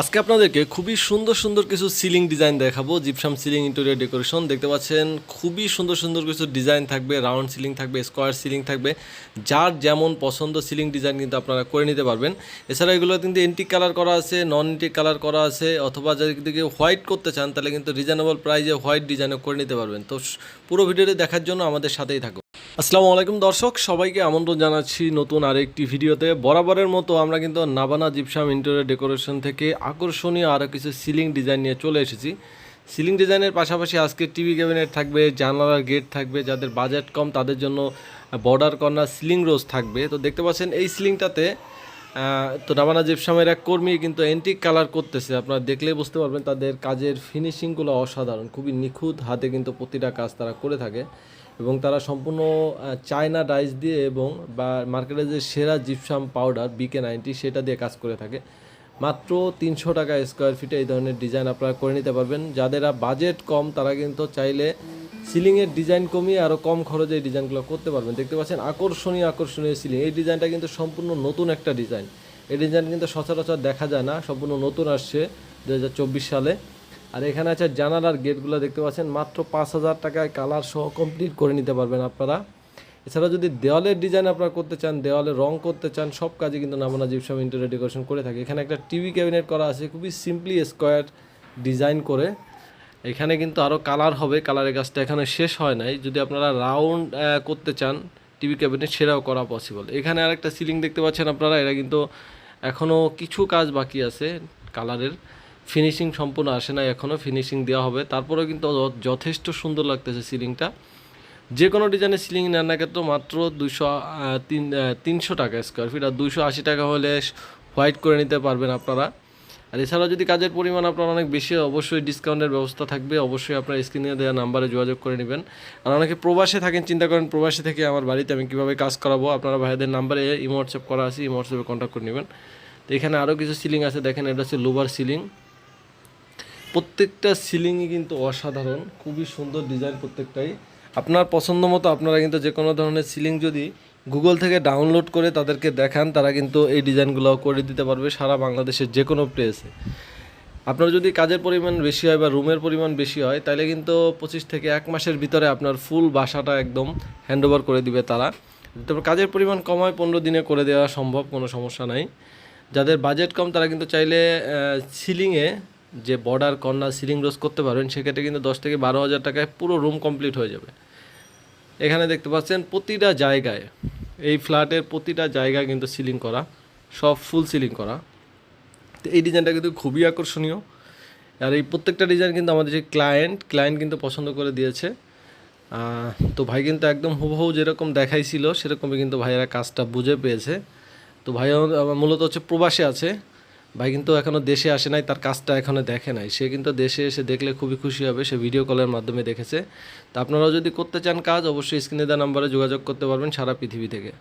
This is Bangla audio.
আজকে আপনাদেরকে খুবই সুন্দর সুন্দর কিছু সিলিং ডিজাইন দেখাবো জিপসাম সিলিং ইন্টেরিয়র ডেকোরেশন দেখতে পাচ্ছেন, খুবই সুন্দর সুন্দর কিছু ডিজাইন থাকবে রাউন্ড সিলিং থাকবে স্কোয়ার সিলিং থাকবে। যার যেমন পছন্দ সিলিং ডিজাইন কিন্তু আপনারা করে নিতে পারবেন। এছাড়া এগুলো কিন্তু এন্টিক কালার করা আছে নন এন্টিক কালার করা আছে, অথবা যদি হোয়াইট করতে চান, তাহলে কিন্তু রিজনেবল প্রাইজে হোয়াইট ডিজাইনও করে নিতে পারবেন। তো পুরো ভিডিওটি দেখার জন্য আমাদের সাথেই থাকুন। আসসালামু আলাইকুম দর্শক, সবাইকে আমন্ত্রণ জানাচ্ছি নতুন আরেকটি ভিডিওতে। বরাবরের মতো আমরা কিন্তু নাবানা জিপসাম ইন্টেরিয়র ডেকোরেশন থেকে আকর্ষণীয় আরও কিছু সিলিং ডিজাইন নিয়ে চলে এসেছি। সিলিং ডিজাইনের পাশাপাশি আজকে টিভি ক্যাবিনেট থাকবে, জানালার গেট থাকবে, যাদের বাজেট কম তাদের জন্য বর্ডার কর্নার সিলিং রোজ থাকবে। তো দেখতে পাচ্ছেন এই সিলিংটাতে তো নাবানা জিপসামের এক কর্মী কিন্তু এন্টিক কালার করতেছে। আপনারা দেখলেই বুঝতে পারবেন তাদের কাজের ফিনিশিংগুলো অসাধারণ। খুবই নিখুঁত হাতে কিন্তু প্রতিটা কাজ তারা করে থাকে। এবং তারা সম্পূর্ণ চায়না ডাইস দিয়ে এবং বা মার্কেটে যে সেরা জিপসাম পাউডার বিকে নাইনটি সেটা দিয়ে কাজ করে থাকে। মাত্র তিনশো টাকা স্কোয়ার ফিটে এই ধরনের ডিজাইন আপনারা করে নিতে পারবেন। যাদের বাজেট কম, তারা কিন্তু চাইলে সিলিংয়ের ডিজাইন কমিয়ে আরও কম খরচে এই ডিজাইনগুলো করতে পারবেন। দেখতে পাচ্ছেন আকর্ষণীয় আকর্ষণীয় সিলিং এই ডিজাইনটা কিন্তু সম্পূর্ণ নতুন একটা ডিজাইন এই ডিজাইন কিন্তু সচরাচর দেখা যায় না। সম্পূর্ণ নতুন আসছে দু হাজার চব্বিশ সালে। আর এখানে আছে জানালার গেটগুলো দেখতে পাচ্ছেন। মাত্র পাঁচ হাজার টাকায় কালার সহ কমপ্লিট করে নিতে পারবেন আপনারা। এছাড়া যদি দেওয়ালের ডিজাইন আপনারা করতে চান, দেওয়ালে রং করতে চান, সব কাজে কিন্তু নামনা জিপসাম ইন্টেরিয়র ডেকোরেশন করে থাকে। এখানে একটা টিভি ক্যাবিনেট করা আছে, খুবই সিম্পলি স্কোয়ার ডিজাইন করে। এখানে কিন্তু আরও কালার হবে, কালারের কাজটা এখানে শেষ হয় নাই। যদি আপনারা রাউন্ড করতে চান, টিভি ক্যাবিনেট, সেটাও করা পসিবল এখানে আরেকটা সিলিং দেখতে পাচ্ছেন আপনারা, এটা কিন্তু এখনও কিছু কাজ বাকি আছে কালারের। ফিনিশিং সম্পূর্ণ আসে না এখনও ফিনিশিং দেওয়া হবে। তারপরেও কিন্তু যথেষ্ট সুন্দর লাগতেছে সিলিংটা। যে কোনো ডিজাইনের সিলিং নেন না ক্ষেত্রে মাত্র দুশো তিন তিনশো টাকা স্কোয়ার ফিট আর দুশো আশি টাকা হলে হোয়াইট করে নিতে পারবেন আপনারা। আর এছাড়াও যদি কাজের পরিমাণ আপনার অনেক বেশি, অবশ্যই ডিসকাউন্টের ব্যবস্থা থাকবে। অবশ্যই আপনার স্ক্রিনে দেওয়া নাম্বারে যোগাযোগ করে নেবেন। আর অনেকে প্রবাসে থাকেন, চিন্তা করেন প্রবাসে থেকে আমার বাড়িতে আমি কীভাবে কাজ করাবো। আপনারা ভাইদের নাম্বারে ইমো হোয়াটসঅ্যাপ করা আছে ইমো হোয়াটসঅ্যাপে কন্ট্যাক্ট করে নেবেন। তো এখানে আরও কিছু সিলিং আছে, দেখেন এটা হচ্ছে লোবার সিলিং প্রত্যেকটা সিলিংই কিন্তু অসাধারণ, খুবই সুন্দর ডিজাইন প্রত্যেকটাই। আপনার পছন্দ মতো আপনারা কিন্তু যে কোনো ধরনের সিলিং যদি গুগল থেকে ডাউনলোড করে তাদেরকে দেখান, তারা কিন্তু এই ডিজাইনগুলো করে দিতে পারবে সারা বাংলাদেশের যে কোনো প্লেসে আপনার যদি কাজের পরিমাণ বেশি হয় বা রুমের পরিমাণ বেশি হয় তাহলে কিন্তু পঁচিশ থেকে এক মাসের ভিতরে আপনার ফুল বাসাটা একদম হ্যান্ডওভার করে দিবে তারা। তারপর কাজের পরিমাণ কম হয়, পনেরো দিনে করে দেওয়া সম্ভব, কোনো সমস্যা নাই। যাদের বাজেট কম, তারা কিন্তু চাইলে সিলিংয়ে যে বর্ডার কর্নার সিলিং রোজ করতে পারবেন, সেক্ষেত্রে কিন্তু দশ থেকে বারো হাজার টাকায় পুরো রুম কমপ্লিট হয়ে যাবে। এখানে দেখতে পাচ্ছেন প্রতিটা জায়গায়, এই ফ্ল্যাটের প্রতিটা জায়গায় কিন্তু সিলিং করা, সব ফুল সিলিং করা। তো এই ডিজাইনটা কিন্তু খুবই আকর্ষণীয়। আর এই প্রত্যেকটা ডিজাইন কিন্তু আমাদের যে ক্লায়েন্ট ক্লায়েন্ট কিন্তু পছন্দ করে দিয়েছে। তো ভাই কিন্তু একদম হুবহু যেরকম দেখাইছিল, সেরকমই কিন্তু ভাইয়েরা কাজটা বুঝে পেয়েছে। তো ভাই মূলত হচ্ছে প্রবাসে আছে। ভাই কিন্তু এখনও দেশে আসে নাই, তার কাজটা এখনও দেখে নাই। সে কিন্তু দেশে এসে দেখলে খুবই খুশি হবে, সে ভিডিও কলের মাধ্যমে দেখেছে। তা আপনারাও যদি করতে চান কাজ, অবশ্যই স্ক্রিনে দেওয়া নাম্বারে যোগাযোগ করতে পারবেন সারা পৃথিবী থেকে।